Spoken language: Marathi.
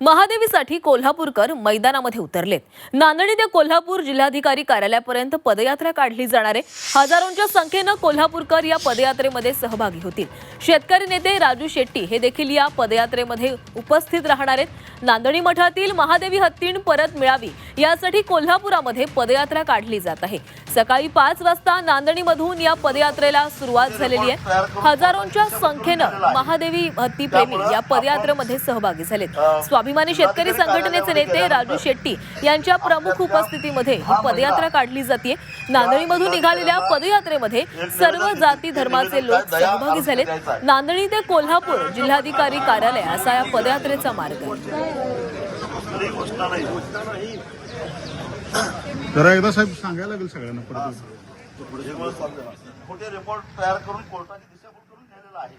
महादेवीसाठी कोल्हापूरकर मैदानामध्ये उतरलेत. नांदणी ते कोल्हापूर जिल्हाधिकारी कार्यालयापर्यंत पदयात्रा काढली जाणारे हजारोंच्या संख्येनं कोल्हापूरकर या पदयात्रेमध्ये सहभागी होतील. शेतकरी नेते राजू शेट्टी हे देखील या पदयात्रेमध्ये उपस्थित राहणार आहेत. नांदणी मठातील महादेवी हत्तीण परत मिळावी यासाठी कोल्हापुरामध्ये पदयात्रा काढली जात आहे. सकाळी पाच वाजता नांदणीमधून या पदयात्रेला सुरुवात झालेली आहे. हजारोंच्या संख्येनं महादेवी हत्तीप्रेमी या पदयात्रेमध्ये सहभागी झालेत. स्वामी स्वाभिमानी शेतकरी संघटनेचे नेते राजू शेट्टी यांच्या प्रमुख उपस्थितीमध्ये ही पदयात्रा काढली जाते नांदणीमधून निघालेल्या पदयात्रेमध्ये सर्व जाती धर्माचे लोक सहभागी झालेत. नांदणी ते कोल्हापूर जिल्हाधिकारी कार्यालय असा या पदयात्रेचा मार्ग आहे. जरा एकदा साहेब सांगायला लागेल सगळ्यांना परत खोटे रिपोर्ट तयार करून कोर्टाने दिशाभूल करून नेलेला आहे.